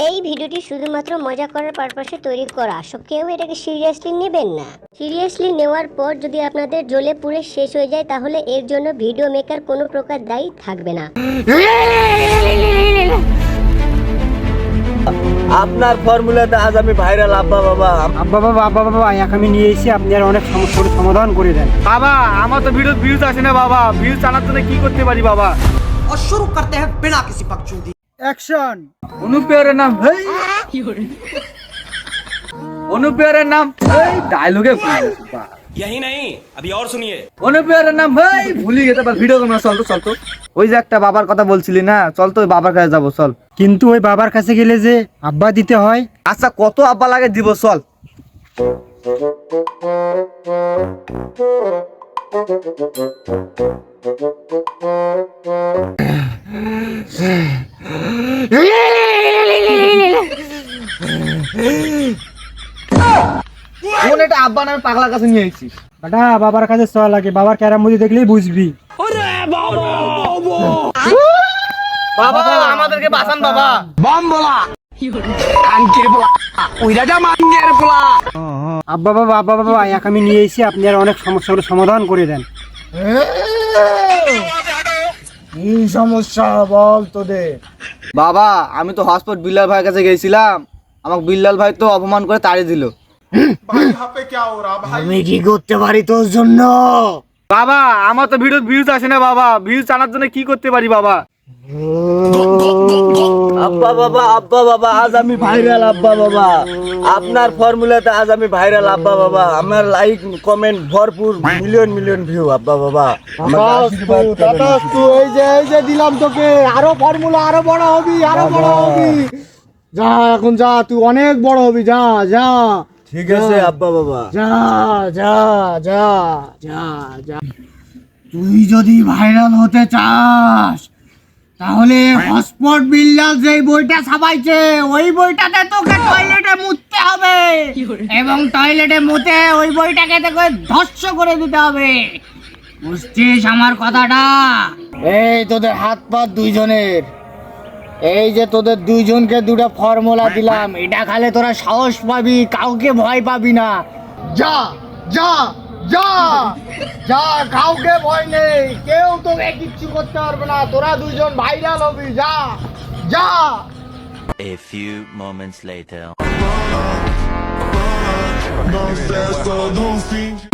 এই ভিডিওটি শুধুমাত্র মজা করার পারপাসে তৈরি করা সো কেউ এটাকে সিরিয়াসলি নেবেন না সিরিয়াসলি নেওয়ার পর যদি আপনাদের জ্বলে পুড়ে শেষ হয়ে যায় তাহলে এর জন্য ভিডিও মেকার কোনো প্রকার দায়ী থাকবে না আপনার ফর্মুলাতে আজ আমি ভাইরাল আব্বা বাবা আব্বা বাবা আব্বা বাবা এক আমি নিয়ে এসেছি আপনি আর অনেক সমস্যার সমাধান করে দেন বাবা আমার তো ভিডিও ভিউজ আসে না বাবা ভিউজ আনার জন্য কি করতে পারি বাবা और शुरू करते हैं बिना किसी बकचोदी অ্যাকশন অনুপ্রিয়রের নাম হেই অনুপ্রিয়রের নাম হেই ডায়লগে यही नहीं अभी और सुनिए অনুপ্রিয়রের নাম হেই ভুলি গেছে আবার ভিডিও করবো চল তো চল তো ওই যে একটা বাবার কথা বলছিলি না চল তো ওই বাবার কাছে যাবো চল কিন্তু ওই বাবার কাছে গেলে যে আব্বা দিতে হয় আচ্ছা কত আব্বা লাগে দিব চল কোন এটা আব্বা নামে পাগলার কাছে নিয়ে এসেছিস বেটা বাবার কাছে চল লাগে বাবার ক্যারামুদি দেখলেই বুঝবি। বাবা আমাদেরকে বাঁচান বাবা। আব্বা বাবা আব্বা বাবা এক আমি নিয়ে এসেছি আপনি আর অনেক সমস্যার সমাধান করে দেন। কি সমস্যা বল তোদের। বাবা আমি তো হসপিটাল বিল্লাল ভাইয়ের কাছে গেছিলাম। আমাকে বিল্লাল ভাই তো অপমান করে তাড়িয়ে দিল। আমি কি করতে পারি তোর জন্য? বাবা আমার তো ভিডিও ভিউজ আসে না বাবা। ভিউজ আনার জন্য কি করতে পারি বাবা? আব্বা বাবা আব্বা বাবা আজ আমি ভাইরাল আব্বা বাবা। আপনার ফর্মুলাতে আজ আমি ভাইরাল আব্বা বাবা। আমার লাইক কমেন্ট ভরপুর মিলিয়ন মিলিয়ন ভিউ আব্বা বাবা। এই যে এই যে দিলাম তোকে আরও ফর্মুলা আরও বড় হবি আরও বড় হবি। যা এখন যা তুই অনেক বড় হবি যা যা। ঠিক আছে আব্বা বাবা। যা যা যা যা যা। তুই যদি ভাইরাল হতে চাস তাহলে হসপট বিল্লাল যেই বইটা ছাপাইছে ওই বইটাতে তোকে টয়লেটে মুততে হবে। এবং টয়লেটে মুতে ওই বইটাকে তোকে ধ্বংস করে দিতে হবে। বুঝছিস আমার কথাটা? এই তোদের হাত পা দুইজনের। এই যে তোদের দুইজনকে দুটো ফর্মুলা দিলাম এটা খালে তোরা সাহস পাবি কাউকে ভয় পাবি না। যা যা। যা যা কাউকে ভয় নেই কেউ তোকে কিচ্ছু করতে পারবে না তোরা দুজন ভাইরাল হবি যা যা A few moments later. Não cessa, não finge.